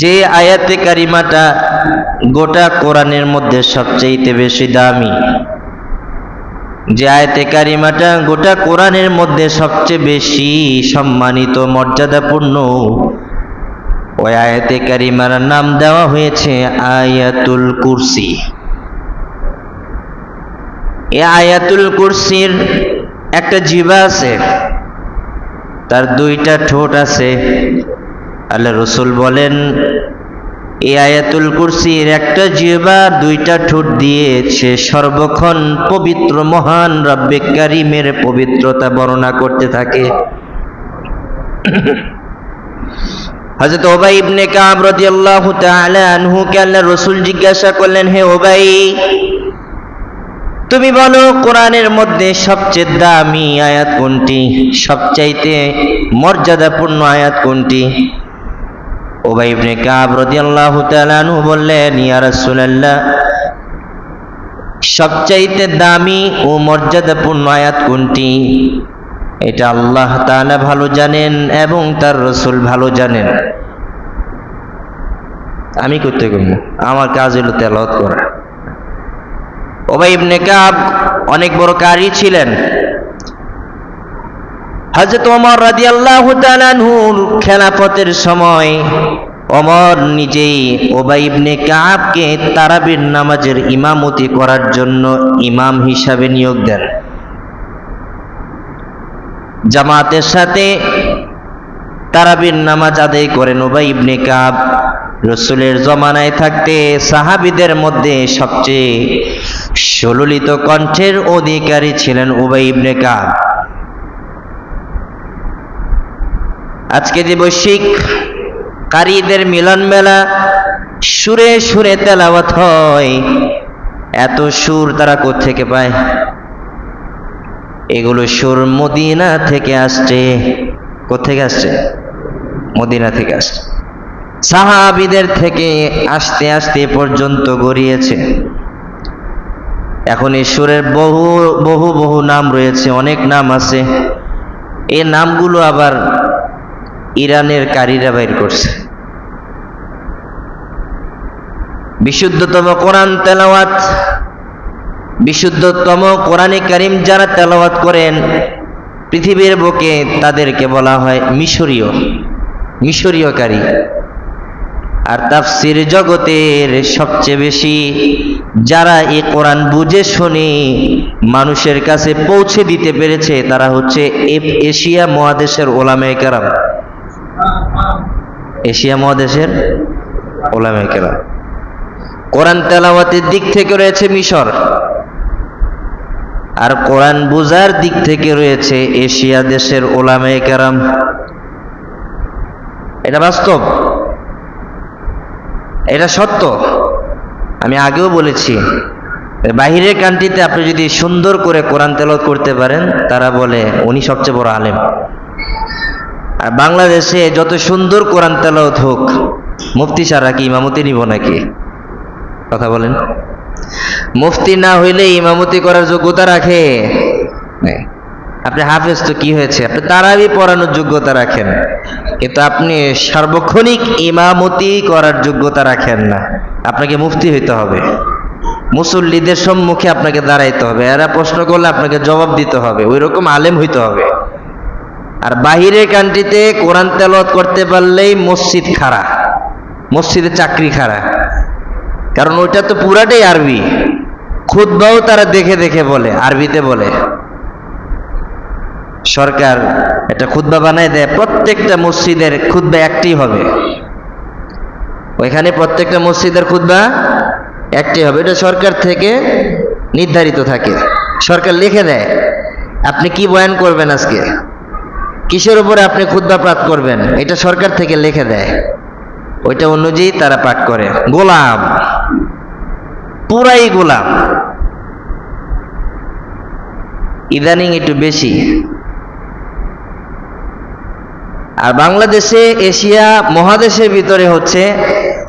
যে আয়াতে কারিমাটা গোটা কোরআনের মধ্যে সবচেয়ে বেশি দামি, যে আয়াতে কারিমাটা গোটা কোরআনের মধ্যে সবচেয়ে বেশি সম্মানিত, মর্যাদাপূর্ণ, ওই আয়াতে কারিমার নাম দেওয়া হয়েছে আয়াতুল কুরসি। এ আয়াতুল কুরসির একটা জিবা আছে, তার দুইটা ঠোঁট আছে। আল্লাহ রসুল বলেন, এ আয়াতুল কুরসির একটা জিবা দুইটা ঠোঁট দিয়ে সে সর্বক্ষণ পবিত্র, মহান রব্বে কারিমের পবিত্রতা বর্ণনা করতে থাকে। হযরত ওবাই ইবনে কাব রাদিয়াল্লাহু তাআলা আনহুকে আল্লাহ রাসূল জিজ্ঞাসা করলেন, হে ওবাই, তুমি বলো কোরআনের মধ্যে সবচেয়ে দামি আয়াত কোনটি? সবচাইতে মর্যাদাপূর্ণ আয়াত কোনটি? ওবাই ইবনে কাব রাদিয়াল্লাহু তাআলা আনহু বললেন, ইয়া রাসূলুল্লাহ, সবচাইতে দামি ও মর্যাদাপূর্ণ আয়াত কোনটি? এটা আল্লাহ তাআলা ভালো জানেন এবং তার রসুল ভালো জানেন। আমি করতে করব, আমার কাজ হলো তেলাওয়াত করা। ওবাই ইবনে কাব অনেক বড় কারি ছিলেন। হযরত ওমর তাআলা আনহুর খেলাফতের সময় ওমর নিজেই ওবাই ইবনে কাবকে তারাবির নামাজের ইমামতি করার জন্য ইমাম হিসাবে নিয়োগ দেন। জামাতের সাথে তারাবির নামাজ আদায় করেন ওবাই ইবনে কাব। রসুলের জমানায় থাকতে সাহাবিদের মধ্যে সবচেয়ে সুললিত কণ্ঠের অধিকারী ছিলেন উবাই ইবনে কাব। আজকে যে বৈশ্বিক কারীদের মিলন মেলা, সুরে সুরে তেলাওয়াত হয়, এত সুর তারা থেকে পায়? এগুলো সুর মদিনা থেকে আসছে। কোথেকে আসছে? মদিনা থেকে আসছে। সাহাবিদের থেকে আস্তে আস্তে পর্যন্ত গড়িয়েছে। এখন এই সুরের বহু বহু বহু নাম রয়েছে, অনেক নাম আছে। এই নামগুলো আবার ইরানের কারীরা বাইর করছে। বিশুদ্ধতম কোরআন তেলাওয়াত, বিশুদ্ধতম কোরআনে কারিম যারা তেলাওয়াত করেন, পৃথিবীর বুকে তাদেরকে বলা হয় মিশরীয় মিশরীয়কারী আর তাফসির জগতের সবচেয়ে বেশি যারা এই কোরআন বুঝে শুনে মানুষের কাছে পৌঁছে দিতে পেরেছে, তারা হচ্ছে এশিয়া মহাদেশের ওলামায়ে কেরাম। এশিয়া মহাদেশের ওলামায়ে কেরাম। কোরআন তেলাওয়াতের দিক থেকে রয়েছে মিশর। আর কোরআন বুজার দিক থেকে রয়েছে এশিয়া দেশের ওলামায়ে কেরাম। এটা বাস্তব। এটা সত্য। আমি আগেও বলেছি, বাহিরের কান্ট্রিতে আপনি যদি সুন্দর করে কোরআন তেলত করতে পারেন, তারা বলে উনি সবচেয়ে বড় আলেম। আর বাংলাদেশে যত সুন্দর কোরআন তেলাওত হোক, মুফতি সারা কি ইমামতি নিব নাকি? কথা বলেন। মুফতি না হইলে ইমামতি করার যোগ্যতা রাখে? আপনি হাফেজ তো কি হয়েছে? আপনি তারাবি পড়ানোর যোগ্যতা রাখেন। কিন্তু আপনি সার্বক্ষণিক ইমামতি করার যোগ্যতা রাখেন না। আপনাকে মুফতি হইতে হবে। মুসল্লিদের সম্মুখে আপনাকে দাঁড়াইতে হবে। এরা প্রশ্ন করলে আপনাকে জবাব দিতে হবে। ওই রকম আলেম হইতে হবে। আর বাহিরের কান্ট্রিতে কোরআন তেলাওয়াত করতে পারলেই মসজিদ খাড়া, মসজিদে চাকরি খাড়া। কারণ ওইটা তো পুরাটাই আরবি। খুদ্বাও তারা দেখে দেখে বলে, আরবিতে বলে। সরকার একটা খুদ্া বানায় দেয়, প্রত্যেকটা মসজিদের খুদ্া একটি হবে। ওইখানে প্রত্যেকটা মসজিদের খুদ্া একটি হবে। এটা সরকার থেকে নির্ধারিত থাকে। সরকার লিখে দেয়, আপনি কি বয়ান করবেন আজকে? কিসের উপরে আপনি খুদ্া পাঠ করবেন? এটা সরকার থেকে লিখে দেয়। ওইটা অনুযায়ী তারা পাঠ করে। গোলাম। পুরাই গোলাম। ইদানিং একটু বেশি। আর বাংলাদেশে, এশিয়া মহাদেশের ভিতরে হচ্ছে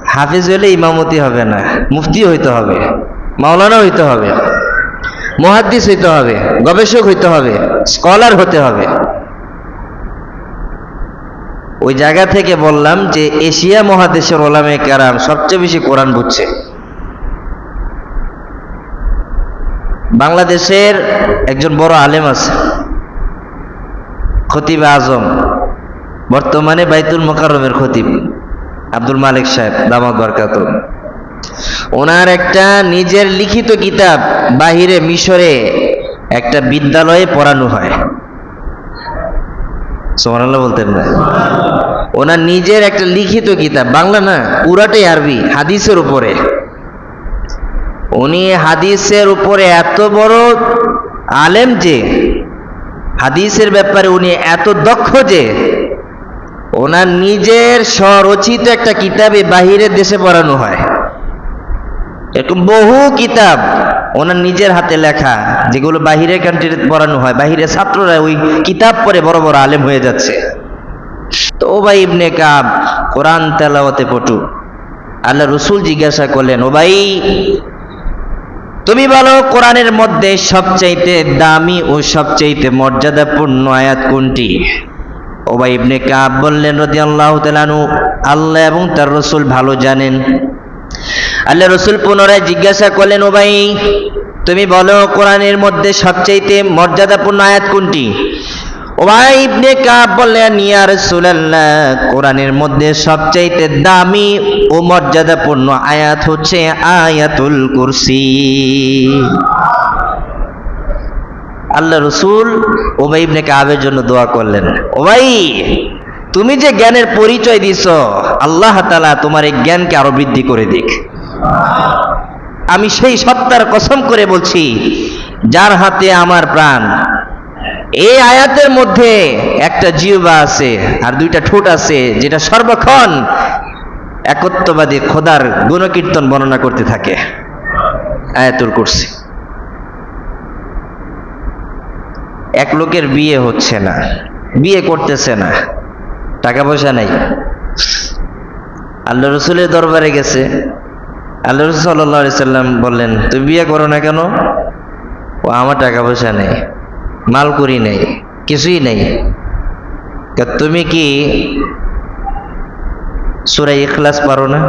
হাফিজ হলে ইমামতি হবে না। মুফতি হইতে হবে। মাওলানা হইতে হবে। মহাদ্দিস হইতে হবে। গবেষক হইতে হবে। স্কলার হতে হবে। ওই জায়গা থেকে বললাম যে এশিয়া মহাদেশের ওলামে কারাম সবচেয়ে বেশি কোরআন বুঝছে। বাংলাদেশের একজন বড় আলেম আছে, খতিব আজম, বর্তমানে বাইতুল মোকাররমের খতিব, আব্দুল মালিক সাহেব, দামাত বরকাত। ওনার একটা নিজের লিখিত কিতাব বাহিরে, মিশরে একটা বিদ্যালয়ে পড়ানো হয়। সোমানাল্লাহ বলতেন না? ওনার নিজের একটা লিখিত কিতাব, বাংলা না পুরাটাই আরবি, হাদিসের উপরে। উনি হাদিসের উপরে এত বড় আলেম যে, হাদিসের ব্যাপারে উনি এত দক্ষ যে, ওনার নিজের স্বরচিত একটা কিতাবে বাহিরের দেশে পড়ানো হয়। এরকম বহু কিতাব ওনার নিজের হাতে লেখা, যেগুলো বাহিরের কান্ট্রিতে পড়ানো হয়। বাহিরের ছাত্ররা ওই কিতাব পড়ে বড় বড় আলেম হয়ে যাচ্ছে। তো ও ভাই ইবনে কাব, কোরআন তেলাওয়াতে পটু। আল্লাহ রসুল জিজ্ঞাসা করলেন ও ভাই তুমি বলো কোরআনের মধ্যে সবচাইতে দামি ও সবচাইতে মর্যাদাপূর্ণ আয়াত কোনটি? ও ভাই ইবনে কাব বললেন রদি আল্লাহ তালানু আল্লাহ এবং তার রসুল ভালো জানেন। আল্লাহ রসুল পুনরায় জিজ্ঞাসা করলেন ও ভাই তুমি বলো কোরআনের মধ্যে সবচাইতে মর্যাদাপূর্ণ আয়াত কোনটি? ও ভাই ইবনে কাব বললেন ইয়া রাসূলুল্লাহ, কোরআনের মধ্যে সবচাইতে দামি ও মর্যাদাপূর্ণ আয়াত হচ্ছে আয়াতুল কুরসি। আল্লাহ রসুল ওবাই ইবনে কাবের জন্য দোয়া করলেন, ওবাই, তুমি যে জ্ঞানের পরিচয় দিছ, আল্লাহ তাআলা তোমার এই জ্ঞানকে আরও বৃদ্ধি করে দিক। আমি সেই সত্তার কসম করে বলছি, যার হাতে আমার প্রাণ এই আয়াতের মধ্যে একটা জিহ্বা আছে আর দুইটা ঠোঁট আছে, যেটা সর্বক্ষণ একত্ববাদী খোদার গুণকীর্তন বর্ণনা করতে থাকে। আয়াতুল কুরসি। এক লোকের বিয়ে হচ্ছে না, বিয়ে করতেছে না, টাকা পয়সা নাই। আল্লাহ রসুলের দরবারে গেছে। আল্লাহ রসুল সাল্লাহ সাল্লাম বললেন, তুমি বিয়ে করো না কেন? ও, আমার টাকা পয়সা নেই। মাল করি নেই, কিছুই নেই। তা তুমি কি সুরাই ইখলাস পারো না?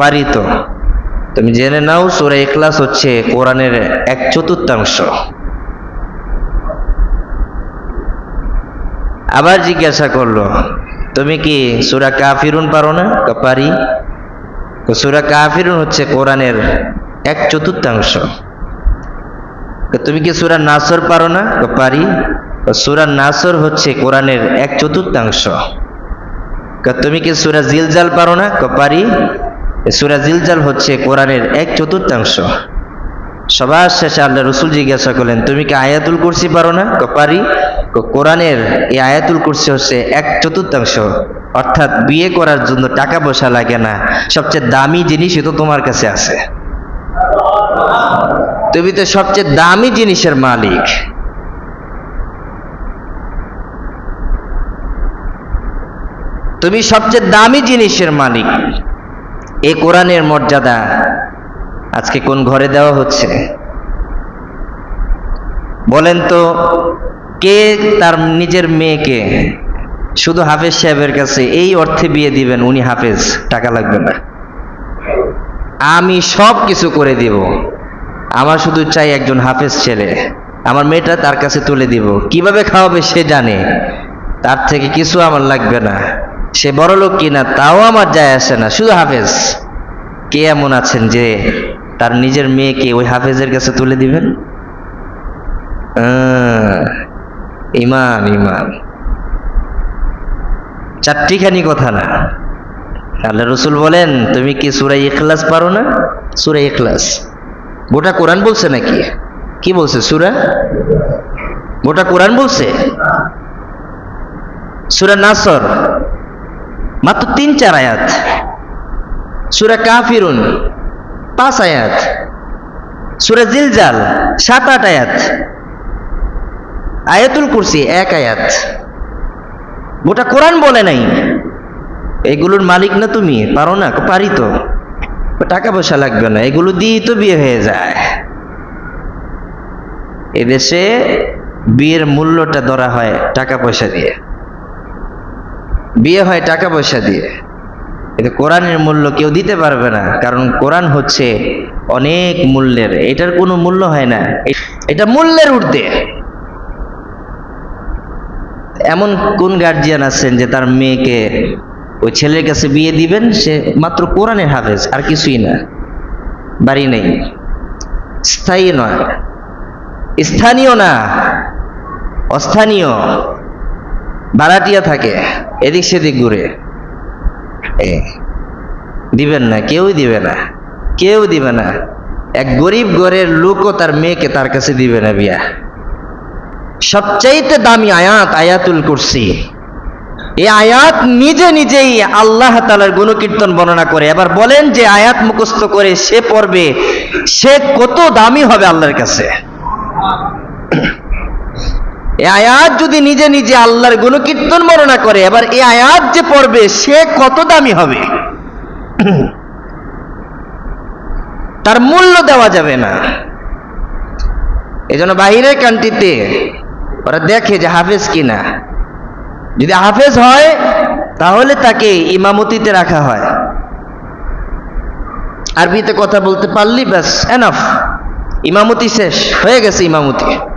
পারি তো। তুমি জেনে নাও সুরাই ইখলাস হচ্ছে কোরআনের এক চতুর্থাংশ। আবার জিজ্ঞাসা করল, তুমি কি সুরা কাফিরুন পারো না? পারি। সুরা কাফিরুন হচ্ছে কোরআনের এক চতুর্থাংশ। তুমি কি সুরা নাসর পারো না? পারি। সুরা নাসর হচ্ছে কোরআনের এক চতুর্থাংশ। তুমি কি সুরা জিলজাল পারো না? পারি। সুরা জিলজাল হচ্ছে কোরআনের এক চতুর্থাংশ। সবার শেষে আল্লাহ রসুল জিজ্ঞাসা করলেন, তুমি কি আয়াতুল কুরসি পারো না? পারি। কোরআনের এই আয়াতুল কুরসি হচ্ছে এক চতুর্থাংশ। অর্থাৎ বিয়ে করার জন্য টাকা পয়সা লাগে না। সবচেয়ে দামি জিনিসই তো তোমার কাছে আছে। তুমি তো সবচেয়ে দামি জিনিসের মালিক। তুমি সবচেয়ে দামি জিনিসের মালিক। এই কোরআনের মর্যাদা আজকে কোন ঘরে দেওয়া হচ্ছে? বলেন তো, কে তার নিজের মেয়েকে শুধু হাফেজ সাহেবের কাছে এই অর্থে বিয়ে দিবেন, উনি হাফেজ, টাকা লাগবে না। আমি সব কিছু করে দিব। আমার শুধু চাই একজন হাফেজ ছেলে। আমার মেয়েটা তার কাছে তুলে দিব। কীভাবে খাওয়াবে সে জানে। তার থেকে কিছু আমার লাগবে না। সে বড় লোক কিনা তাও আমার যায় আসে না। শুধু হাফেজ। কে এমন আছেন যে তার নিজের মেয়েকে ওই হাফেজের কাছে তুলে দিবেন? আহ, ইমান ইমান চারটিখানি কথা না। আল্লাহ রসুল বলেন তুমি কি সুরাই ইখলাস পারো না? সুরাই ইখলাস। গোটা কোরআন বলছে নাকি? কি বলছে সুরা? গোটা কোরআন বলছে? সুরা নাসর। মাত্র তিন, চার আয়াত। সুরা কাফিরুন, পাঁচ আয়াত। সুরা জিলজাল, সাত, আট আয়াত। আয়াতুল কুরসি, এক আয়াত। গোটা কোরআন বলে নাই। এগুলোর মালিক না তুমি? পারো না? পারি তো। টাকা পয়সা লাগবে না, এগুলো দিয়েই তো বিয়ে হয়ে যায়। এদেশে বিয়ের মূল্যটা ধরা হয় টাকা পয়সা দিয়ে। বিয়ে হয় টাকা পয়সা দিয়ে। কিন্তু কোরআনের মূল্য কেউ দিতে পারবে না, কারণ কোরআন হচ্ছে অনেক মূল্যের। এটার কোনো মূল্য হয় না। এটা মূল্যের ঊর্ধ্বে। এমন কোন গার্জিয়ান আছেন যে তার মেয়েকে ওই ছেলের কাছে বিয়ে দিবেন, সে মাত্র কোরআনের হাফেজ, আর কিছুই না। বাড়ি নেই। স্থায়ী নয়। স্থানীয় না, অস্থানীয়। ভাড়াটিয়া থাকে, এদিক সেদিক ঘুরে। দিবেন না, কেউই দিবে না, কেউ দিবে না। এক গরিব ঘরের লোকও তার মেয়েকে তার কাছে দিবে না বিয়া। সবচাইতে দামি আয়াত আয়াতুল কুরসি। এই আয়াত নিজে নিজেই আল্লাহ তালার গুণকীর্তন বর্ণনা করে। এবার বলেন যে আয়াত মুখস্থ করে সে পড়বে, সে কত দামি হবে আল্লাহর কাছে? আয়াত যদি নিজে নিজে আল্লাহর গুণকীর্তন বর্ণনা করে, এবার এই আয়াত যে পড়বে, সে কত দামি হবে? তার মূল্য দেওয়া যাবে না। এই জন্য বাহিরের কান্ট্রিতে ওরা দেখে যে হাফেজ কিনা। যদি হাফেজ হয়, তাহলে তাকে ইমামতিতে রাখা হয়। আরবিতে কথা বলতে পারলি, ব্যাস এনাফ ইমামতি শেষ, হয়ে গেছে ইমামতি।